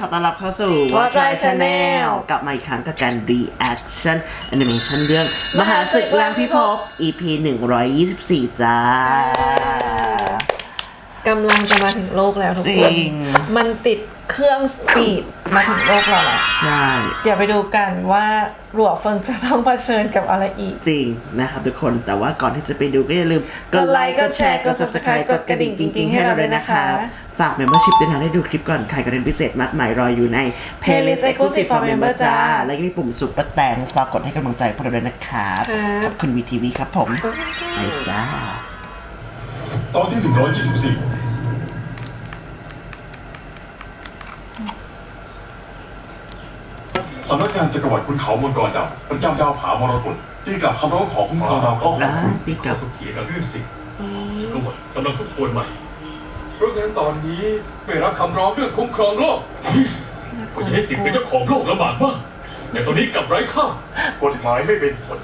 ขอต้อนรับเข้าสู่ Watch My Channel กลับมาอีกครั้งกับการ reaction animation เรื่อง มหาศึกล้างพิภพ EP 124 จ้า กำลังจะมาถึงโลกแล้วทุกจครินง มันติด เครื่องสปีดมาถึงโลกเราแล้วใช่ เดี๋ยวไปดูกันว่าหลวงเฟิงจะต้องเผชิญกับอะไรอีก จริงนะครับทุกคนแต่ว่าก่อนที่จะไปดูก็อย่าลืมกดไลค์กดแชร์กด subscribe กดกระดิ่งกิ๊งๆให้เราด้วยนะคะ ฝาก membership ด้วยนะได้ดูคลิปก่อนใครก็เรียนพิเศษมากมายรออยู่ใน playlist exclusive for member จ้า และยังมีปุ่มสุดประแตงฝากกดให้กำลังใจพวกเราด้วยนะครับครับ ขอบคุณวีทีวีครับผมไปจ้า ตอนที่ 124 สำนักงานจักรวรรดิขุนเขามังกรดำประจำดาวผามรกตที่กลับคำร้องขอคุ้มครองดาวเคราะห์ของคุณตีกลับถกเถียงกันเรื่องสิ่งจักรวรรดิกำลังทบทวนใหม่ เพราะงั้นตอนนี้ไม่รับคำร้องเรื่องคุ้มครองโลกก็จะได้สิทธิ์เป็นเจ้าของโลกลำบากมากแต่ตอนนี้กลับไร้ค่ากฎหมายไม่เป็นผล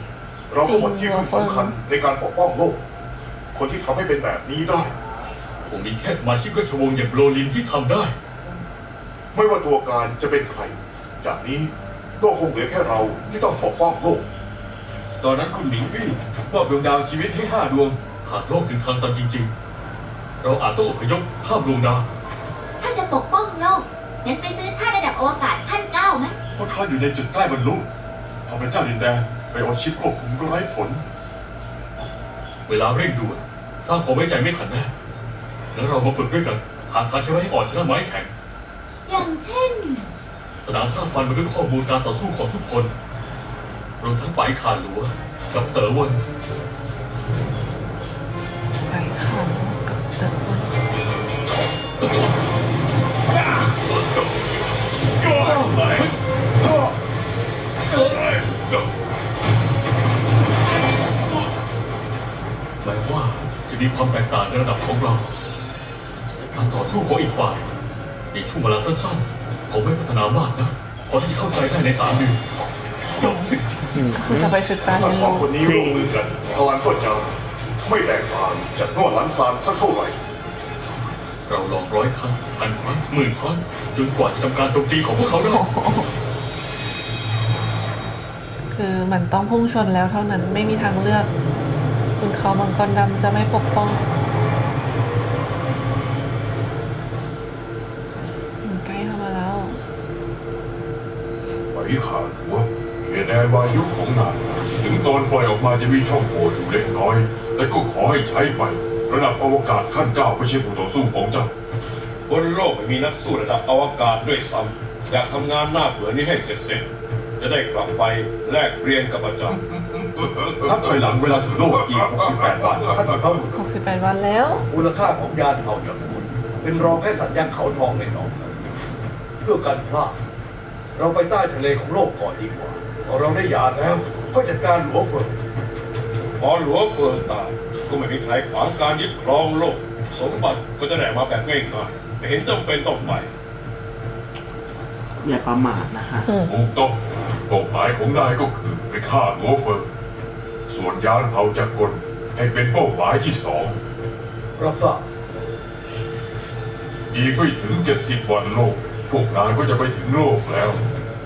เราก็หมดที่พึ่งสำคัญในการปกป้องโลก คนที่ทำให้เป็นแบบนี้ได้ผมมีแค่สมาชิกราชวงศ์อย่างโรลินที่ทำได้ ไม่ว่าตัวการจะเป็นใคร จากนี้โล กคงเหลือแค่เราที่ต้องปกป้องโลก ตอนนั้นคุณหมิงวี่มอบดวงดาวชีวิตให้ห้าดวง หากโลกถึงทางตันจริง ๆ เราอาจต้องอพยพข้ามดวงดาวถ้าจะปกป้องโลกงั้นไปซื้อท่าระดับอวกาศขั้นเก้าไหมเพราะข้าอยู่ในจุดใกล้บรรลุพอเป็นเจ้าดินแดนไปเอาชิปควบคุมก็ไร้ผล เวลาเร่งด่วนสร้างความไว้ใจไม่ทันแน่แล้วเรามาฝึกด้วยกันหาทางใช้ไว้ให้อ่อนชนะไม้แข็งอย่างเช่น สนามท่าฟันมาด้วยข้อมูลการต่อสู้ของทุกคนรวมทั้งไปายขาหลัวกับเต๋อเวนไปเขากับเตะวันแปลว่าจะมีความแตกต่างในระดับของเรา การต่อสู้ของอีกฝ่ายในช่วงเวลาสั้นๆ ผมไม่พัฒนามากนะพอที่จะเข้าใจได้ในสามเดือนคือจะไปศึกษาถ้าเรียนสองรู้คนนี้ร่วมมือกันพลังก็จะไม่แตกต่างจากนวดหลันซานสักเท่าไหร่เราลองร้อยครั้งพันครั้งหมื่นครั้งจนกว่าจะทำการโจมตีของพวกเขาได้ คือมันต้องพุ่งชนแล้วเท่านั้นไม่มีทางเลือก คุณเขามังกรดำจะไม่ปกป้องอืมใกล้เข้ามาแล้ว ไปขาดหัวเขตแดนวายุของนายถึงตอนปล่อยออกมาจะมีช่องโหว่อยู่เล็กน้อย แต่ก็ขอให้ใช้ไประดับอวกาศขั้นเก้าไม่ใช่ผู้ต่อสู้ของเจ้าบนโลกไม่มีนักสู้ระดับอวกาศด้วยซ้ำอยากทำงานหน้าเบื่อนี้ให้เสร็จเสร็จๆจะได้กลับไปแลกเปลี่ยนกับอาจารย์นับถอยหลังเวลาถึงโลกอีก 68 วันท่านพระบุตร68 วันแล้ว มูลค่าของยานเผ่าจากคุณเป็นรองแค่สัญญาณเขาทองในหนองนั้นเพื่อการพลาด เราไปใต้ทะเลของโลกก่อนดีกว่าพอเราได้ยานแล้ว ก็จัดการหลวงเฟิงพอหลัวเฟิงตายก็ไม่มีใครขวางการยึดครองโลก สมบัติก็จะได้มาแบบง่ายๆไม่เห็นจำเป็นต้องไปอย่าประมาทนะฮะถูกต้องเป้าหมายของนายก็คือไปฆ่าหลวงเฟิงส่วนยานเผ่าจากกลให้เป็นเป้าหมายที่สองรับทราบอีกไม่ถึง70วันโลก พวกนายก็จะไปถึงโลกแล้ว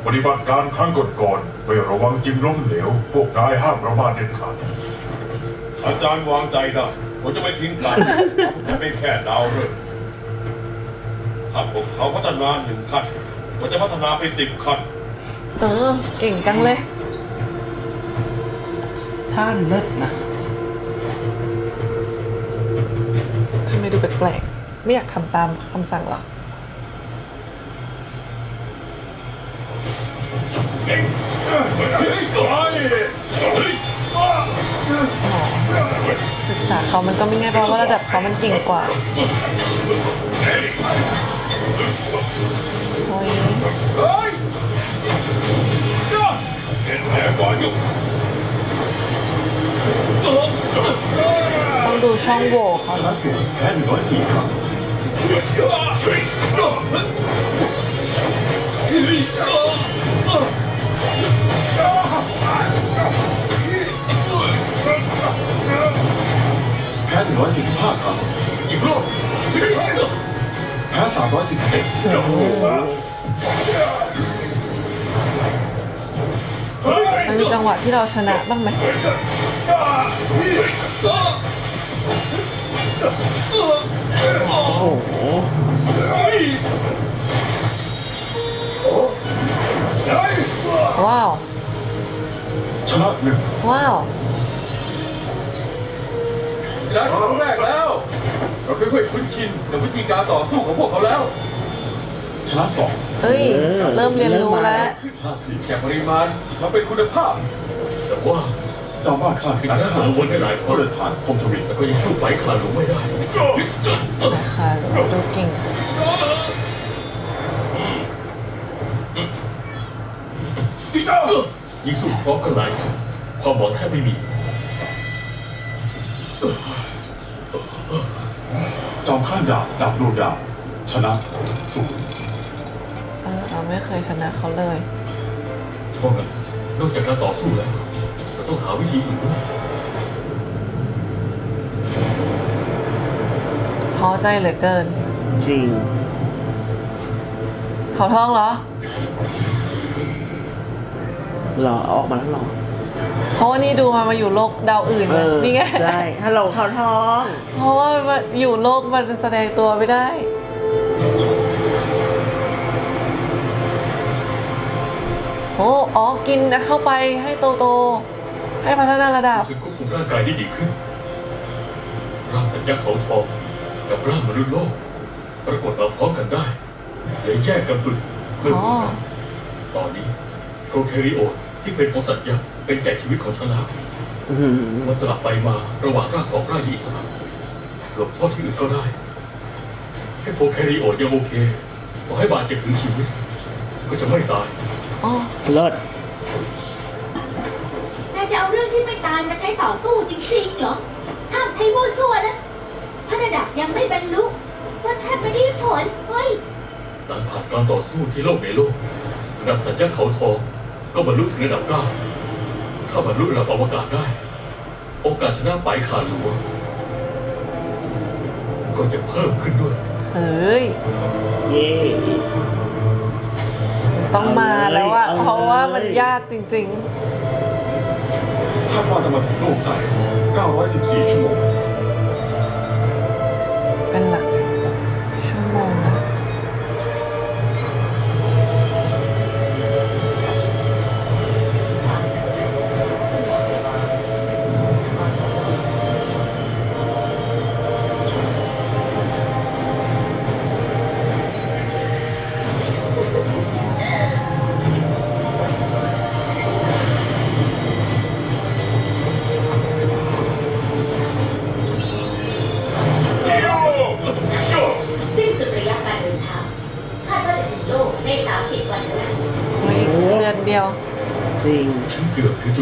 ปฏิบัติการครั้งก่อนๆไม่ระวังจึงล้มเหลว พวกนายห้ามประมาทเด็ดขาด อาจารย์วางใจได้ผมจะไม่ทิ้งกันจะเป็นแค่ดาวฤกษ์ถ้าพวกเขาพัฒนาหนึ่งขั้นผมจะพัฒนาไปสิบขั้น เออ เก่งจังเลย ท่านเลิศนะทำไมดูแปลกๆ ไม่อยากทำตามคำสั่งหรอ ศึกษาเขามันก็ไม่ง่ายเพราะว่าระดับเขามันเก่งกว่า โอ้ยต้องดูช่องโหว่เขานะแค่หนึ่งร้อยสี่ครั้ง แพ้ถึงร้อยสี่สิบห้าครั้งอีกรอบแพ้สามร้อยสี่สิบเอ็ดมันมีจังหวะที่เราชนะบ้างไหมโอ้โห ว้าว ชนะหนึ่งว้าว แล้วครั้งแรกแล้ว เราค่อยๆคุ้นชินกับวิธีการต่อสู้ของพวกเขาแล้วชนะสองเอ้ยเริ่มเรียนรู้แล้ว ชนะสี่จากปริมาณมาเป็นคุณภาพ แต่ว่าเจ้าบ้าข้าพิการข้าวนได้หลายคนเดินผ่านคมทวิตแต่ก็ยังสู้ไปขาดหลงไม่ได้ นะคะดูเก่ง ยิ่งสู้พร้อมกันหลายคนความหวังแทบไม่มี จอมข้านดาบดาบดวงดาวชนะศูนย์เออเราไม่เคยชนะเขาเลย เพราะงั้นนอกจากการต่อสู้แล้วเราต้องหาวิธีอื่นด้วยท้อใจเหลือเกิน จริง เขาท้องเหรอ หรอเอาออกมาแล้วหรอเพราะว่านี่ดูมามาอยู่โลกดาวอื่นเอไงอนี่ไงใช่ฮัลโหลเขาท้อง เพราะว่ามันอยู่โลกมันแสดงตัวไม่ได้ โอ้อ๋อกินนะเข้าไปให้โตโตๆให้พัฒนาระดับถึงควบคุมร่างกายได้ดีขึ้น ร่างสัญญาเขาทองกับร่างมนุษย์โลก ปรากฏมาพร้อมกันได้เลยแยกกันฝึกเพื่ออ๋อกันตอนนี้โปรแคริโอต ที่เป็นของสัญญาเป็นแก่ชีวิตของฉันแล้วอื้อหือมันสลับไปมาระหว่างร่างสองร่างที่อิสระหลบซ่อนที่อื่นก็ได้แค่โปรแคริโอตยังโอเคต่อให้บาดเจ็บถึงชีวิต ก็จะไม่ตายอ๋อเลิศนายจะเอาเรื่องที่ไม่ตายมาใช้ต่อสู้จริงๆเหรอห้ามใช้มั่วซั่วนะถ้าระดับยังไม่บรรลุก็แทบไม่ได้ผลเฮ้ยหลังผ่านการต่อสู้ที่โลกในโลกระดับสัญญาเขาทอง ก็บรรลุถึงระดับเก้าถ้าบรรลุระดับอวกาศได้ โอกาสชนะไปขาดหลวงก็จะเพิ่มขึ้นด้วย เฮ้ย เย่ต้องมาแล้วอะเอาเลยเพราะว่ามันยากจริงคาดว่าจะมาถึงโลกได้914 ชั่วโมง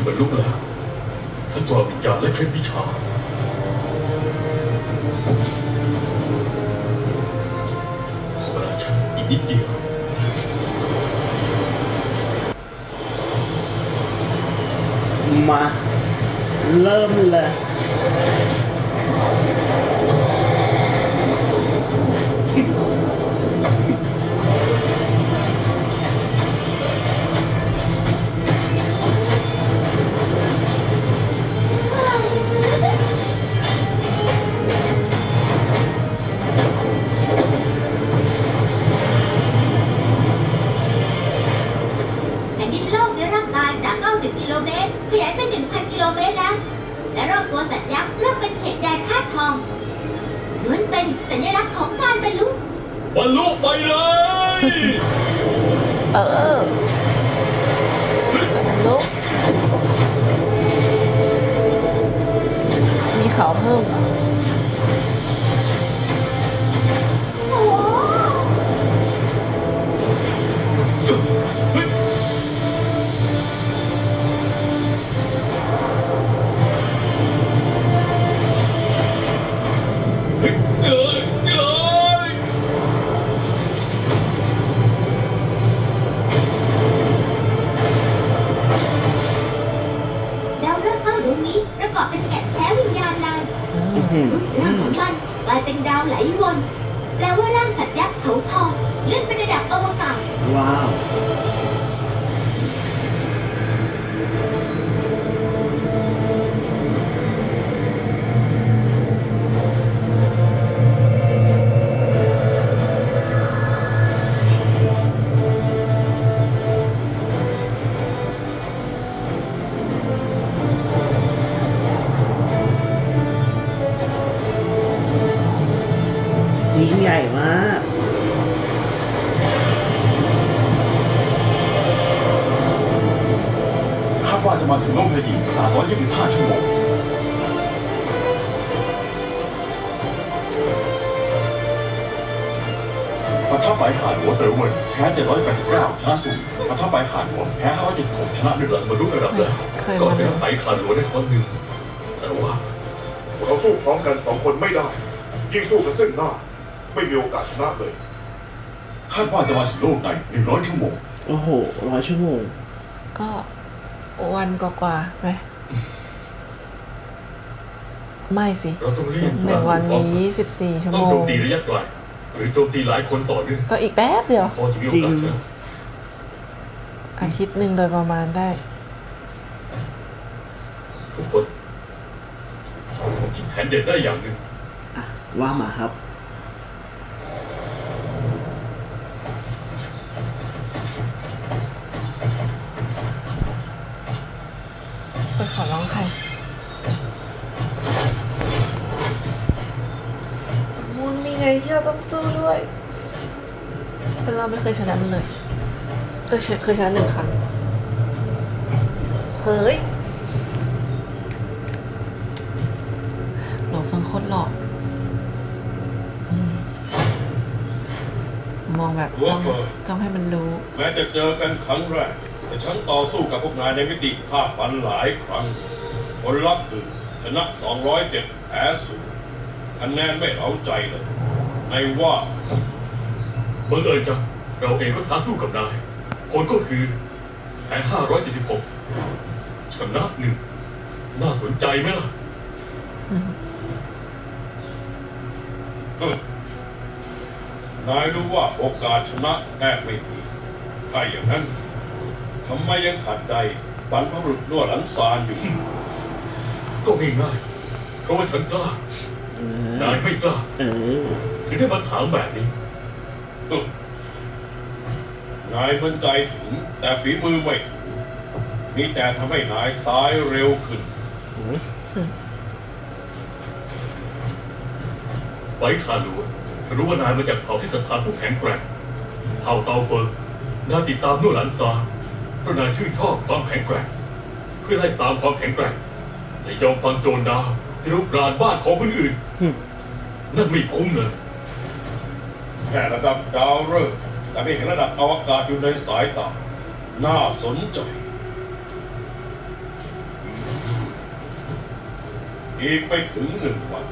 นเกือบรรลุแล้วทั้งตัววิญญาณและเคล็ดวิชาขอเวลาชันอีกนิดเดียวมา เริ่มเลย 325 ชั่วโมง ปะทับไปหาดหัวเต๋อเวิร์นแพ้789ชนะศูนย์ปะทับไปหาดหัวแพ้576ชนะหนึ่งหลังบรรลุระดับแล้วเคยก่อมานชเลยนะไถคานหลวงได้ครั้งหนึ่งแต่ว่าเราสู้พร้อมกันสองคนไม่ได้ ยิ่งสู้กันซึ่งหน้า ไม่มีโอกาสชนะเลย คาดว่าจะมาถึงโลกใน100 ชั่วโมง โอ้โหร้อยชั่วโมง ก็ วันกว่าๆไหมไม่สิเราต้องรีบหนึ่งวันพร้อมียี่สิบสี่ชั่วต้องโมโจงมตีระยะไกลหรือโจมตีหลายคนต่อเนื่องก็อีกแป๊บเดียว พอจะมีโอกาสชนะอาทิตย์หนึ่งโดยประมาณได้ ทุกคนผมคิดแผนเด็ดได้อย่างหนึ่งอะว่ามาครับ แต่เราไม่เคยชนะมันเลยเคยชเคยชนะหนึ่งครั้งเฮ้ยหลอเฟิงโคตรหล่ออืมมองแบบจ้องจ้องให้มันรู้ แม้จะเจอกันครั้งแรก แต่ฉันต่อสู้กับพวกนายในมิติภาคฟันหลายครั้ง ผลลัพธ์คือชนะ 207 แพ้ศูนย์คะแนนไม่เอาใจเลยในว่า บังเอิญจังเราเองก็ท้าสู้กับนาย ผลก็คือแพ้576 ชนะหนึ่ง น่าสนใจไหมล่ะนายรู้ว่าโอกาสชนะแทบไม่มีถ้าอย่างนั้นทำไมยังขัดใจบรรพบุรุษนวดหลันซานอยู่ ก็ง่ายๆเพราะว่าฉันกล้าเอนายอไม่กล้าเออถึงได้มาถามแบบนี้ นายมันใจถึง แต่ฝีมือไม่ถึงมีแต่ทำให้นายตายเร็วขึ้นไว้คาลัวรู้ว่านายมาจากเผ่าที่ศรัทธาผู้แข็งแกร่งเผ่าเตาเฟิงน่าติดตามนู่นหลันซาเพราะนายชื่นชอบความแข็งแกร่ง เพื่อไล่ตามความแข็งแกร่งและยอมฟังโจรดาวที่รุกรานบ้านของคนอื่น นั่นไม่คุ้มเลย แค่ระดับดาวฤกษ์แต่ไม่เห็นระดับอวกาศอยู่ในสายตาน่าสนใจ อีกไปถึงหนึ่งวัน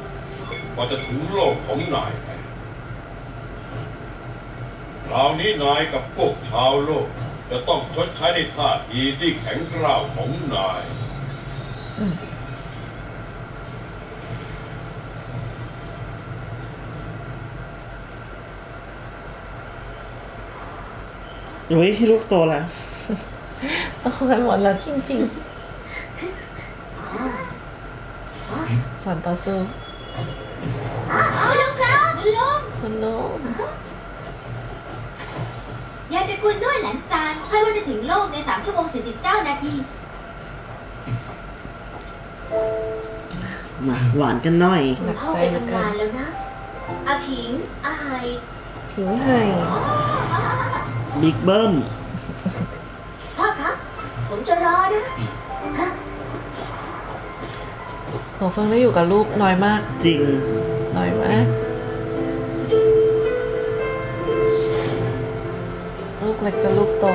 ก็จะถึงโลกของนายคราวนี้นายกับพวกชาวโลก จะต้องชดใช้ในท่าทีที่แข็งกร้าวของนาย อุ้ยลูกโตแล้วโตกันหมดแล้วจริงๆสอนต่อสู้เอาลุงครับลุงคุณลุงยานตระกูลด้วยหลันซานคาดว่าจะถึงโลกใน3ชั่วโมง49 นาที มาหวานกันหน่อย หนักพ่อใจไปเหลือทำเกิงานนแล้วนะอาผิงอาไฮผิวให้ บิ๊กเบิ้มพ่อครับ ผมจะรอนะฮะหลวงเฟิงได้อยู่กับลูกน้อยมาก จริง น้อยมาก ลูกเล็กจะลูกโต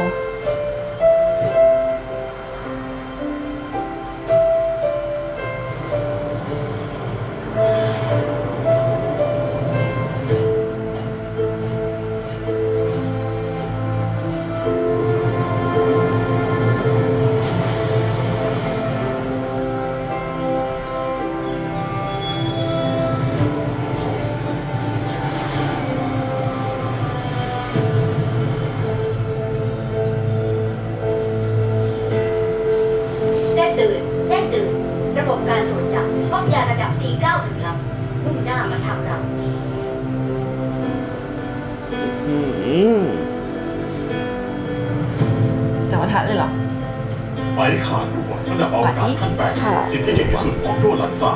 ไปขาดหัวระดับอวกาศขั้นแปดค่ะสิ่งที่เก่งที่สุดของโดหลันซา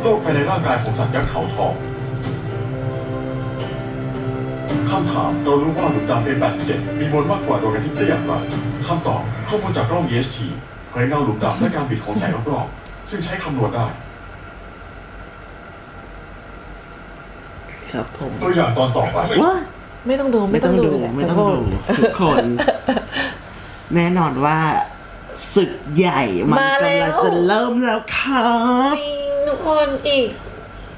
โรคภายในร่างกายของสัตว์ยักษ์เขาทองคำถามเรารู้ว่าหลุมดำ A87 มีมวลมากกว่าดวงอาทิตย์ได้อย่างไรคำตอบข้อมูลจากกล้อง EST เผยเงาหลุมดำและการบิดของแสงรอบๆซึ่งใช้คำนวณได้ ครับผมตัวอย่างตอนต่อไปว้าไม่ต้องดูไม่ต้องดูแหละไม่ต้องดูทุกคน แน่นอนว่าศึกใหญ่มันมาแล้วกำลังจะเริ่มแล้วครับ จริงทุกคนอีก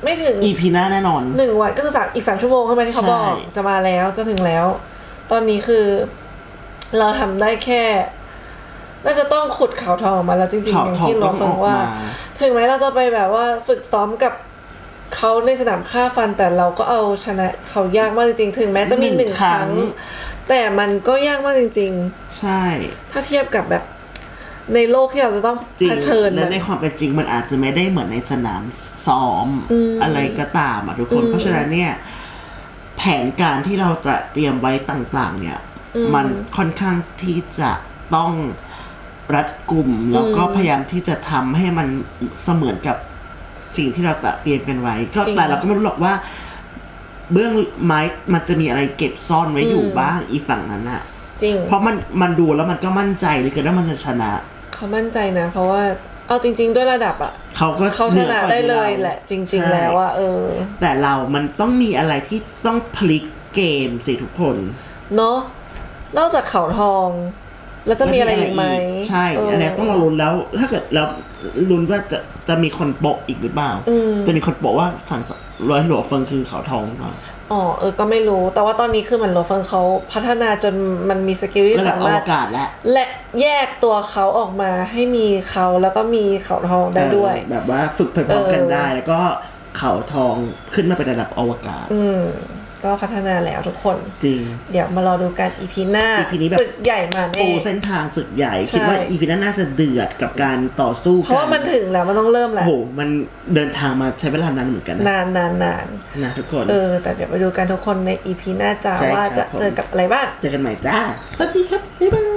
ไม่ถึงอีพีหน้าแน่นอน หนึ่งวันก็คือสามอีกสามชั่วโมงใช่ไหมที่เขาบอก ใช่ จะมาแล้วจะถึงแล้ว ตอนนี้คือ เราทำได้แค่น่าจะต้องขุดเขาทองออกมาแล้วจริงๆข่าวอย่างทองที่ต้เราองอฟังอกว่า มา ถึงแม้เราจะไปแบบว่าฝึกซ้อมกับเขาในสนามฆ่าฟันแต่เราก็เอาชนะเขายากมากจริงๆถึงแม้จะมีหนึ่งครั้ง แต่มันก็ยากมากจริง ใช่ ๆ ถ้าเทียบกับแบบในโลกที่เราจะต้องจริงเผชิญและมันในความเป็นจริงมันอาจจะไม่ได้เหมือนในสนามซ้อมอืมอะไรก็ตามอะทุกคนอืมเพราะฉะนั้นเนี่ย แผนการที่เราตระเตรียมไว้ต่าง ๆ เนี่ยอืมมันค่อนข้างที่จะต้องรัดกลุ่มแล้วก็อืมพยายามที่จะทำให้มันเสมือนกับสิ่งที่เราตระเตรียมกันไว้ ก็จริง แต่เราก็ไม่รู้หรอกว่า เบื้องไม้มันจะมีอะไรเก็บซ่อนไว้อยู่อืม บ้างอีฝั่งนั้นอะจริง เพราะมันมันดูแล้วมันก็มั่นใจเลยเกินว่ามันจะชนะ เขามั่นใจนะ เพราะว่าเอาจริง ๆ ด้วยระดับอะเขาก็เขาชนะได้เลยแหละ จริง ๆ แล้วอะเออ แต่เรามันต้องมีอะไรที่ต้องพลิกเกมสิทุกคน เนาะนอกจากเขาทอง แล้วจะมีอะไรอีกไหมใช่เอันเนี้ยต้องเราลุ้นแล้ว ถ้าเกิดแล้วลุ้นว่าจะจะมีคนโปะอีกหรือเปล่าอืมจะมีคนโปะว่าทางร้อยหลวงเฟิงคือเขาทองหรือเปล่าอ๋อเออก็ไม่รู้ แต่ว่าตอนนี้คือเหมือนโรเฟิงเขาพัฒนาจนมันมีสกิลที่ระดับสาอมาวรถกาศและและแยกตัวเขาออกมาให้มีเขาแล้วก็มีเขาทองได้ด้วยเออแบบว่าฝึกไปพร้อมกันเออได้ แล้วก็เขาทองขึ้นมาเป็นระดับอวกาศ อืม ก็พัฒนาแล้วทุกคน จริง เดี๋ยวมารอดูกันอีพีหน้า EP นี้แบบ ศึกใหญ่มาแน่ ปูเส้นทางศึกใหญ่ ใช่ คิดว่าอีพีนั้นน่าจะเดือดกับการต่อสู้กันเพราะว่ามันถึงแล้วมันต้องเริ่มแหโอ้ละโหมันเดินทางมาใช้เวลานานเหมือนกันนะนานนานนานนะทุกคน เออ แต่เดี๋ยวไปดูกันทุกคนในอีพีหน้าจ้าใช่ว่าครับจะผม เจอกับอะไรบ้าง เจอกันใหม่จ้า สวัสดีครับ บ๊ายบาย